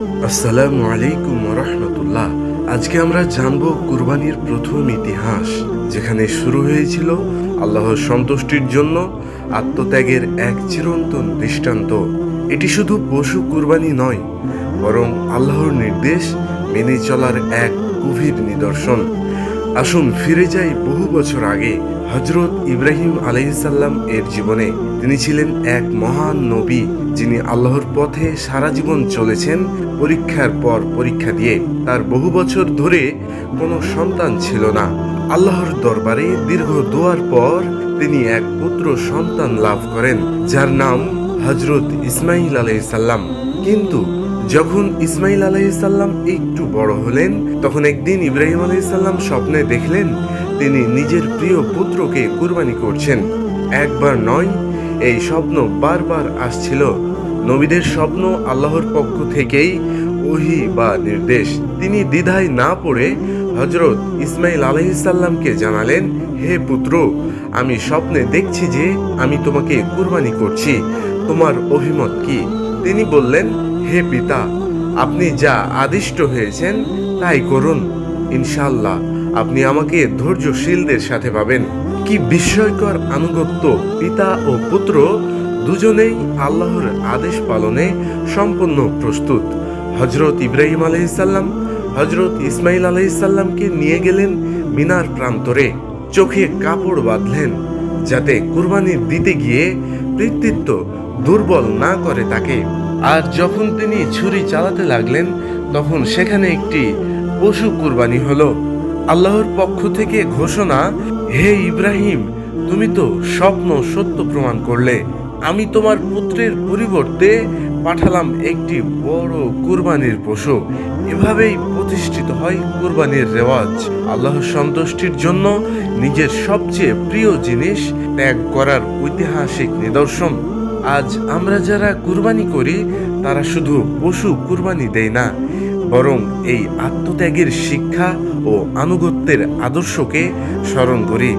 আসসালামু আলাইকুম রহমতুল্লাহ। আজকে আমরা জানব কুরবানির প্রথম ইতিহাস, যেখানে শুরু হয়েছিল আল্লাহর সন্তুষ্টির জন্য আত্মত্যাগের এক চিরন্তন দৃষ্টান্ত। এটি শুধু পশু কুরবানি নয়, বরং আল্লাহর নির্দেশ মেনে চলার এক গভীর নিদর্শন। আসুন ফিরে যাই বহু বছর আগে হজরত ইব্রাহিম আলাইসাল্লাম এর জীবনে। তিনি ছিলেন এক মহান নবী, যিনি আল্লাহর পথে সারা জীবন চলেছেন, পরীক্ষার পর পরীক্ষা দিয়ে। তার বহু বছর ধরে কোনো সন্তান ছিল না। আল্লাহর দরবারে দীর্ঘ দোয়ার পর তিনি এক পুত্র সন্তান লাভ করেন, যার নাম হজরত ইসমাইল আলাইসাল্লাম কিন্তু যখন ইসমাইল আলাইসাল্লাম একটু বড় হলেন, তখন একদিন ইব্রাহিম আলাইসাল্লাম স্বপ্নে দেখলেন তিনি নিজের প্রিয় পুত্রকে কুরবানি করছেন। একবার নয়, এই স্বপ্ন বারবার আসছিল। নবীদের স্বপ্ন আল্লাহর পক্ষ থেকেই ওহি বা নির্দেশ। তিনি দ্বিধায় না পড়ে হজরত ইসমাইল আলাইসাল্লামকে জানালেন, হে পুত্র, আমি স্বপ্নে দেখছি যে আমি তোমাকে কুরবানি করছি। তোমার অভিমত কি? তিনি বললেন হে পিতা, আপনি যা আদিষ্ট হয়েছেন তাই করুন। ইনশাল্লাহ আপনি আমাকে ধৈর্যশীলদের সাথে পাবেন। কি বিস্ময়কর আনুগত্য, পিতা ও পুত্র দুজনেই আল্লাহর আদেশ পালনে সম্পূর্ণ প্রস্তুত। হজরত ইব্রাহিম আলাইসাল্লাম হজরত ইসমাইল আলাইসাল্লামকে নিয়ে গেলেন মিনার প্রান্তরে। চোখে কাপড় বাঁধলেন, যাতে কুরবানি দিতে গিয়ে কৃতিত্ব দুর্বল না করে তাকে। আর যখন তিনি ছুরি চালাতে লাগলেন, তখন সেখানে একটি পশু কুরবানি হলো। আল্লাহর পক্ষ থেকে ঘোষণা, হে ইব্রাহিম, তুমি তো স্বপ্ন সত্য প্রমাণ করলে। আমি তোমার পুত্রের পরিবর্তে পাঠালাম একটি বড় কুরবানির পশু। এভাবেই প্রতিষ্ঠিত হয় কুরবানির রেওয়াজ। আল্লাহর সন্তুষ্টির জন্য নিজের সবচেয়ে প্রিয় জিনিস ত্যাগ করার ঐতিহাসিক নিদর্শন। আজ আমরা যারা কুরবানি করি, তারা শুধু পশু কুরবানি দেয় না, বরং এই আত্মত্যাগের শিক্ষা ও আনুগত্যের আদর্শকে স্মরণ করি।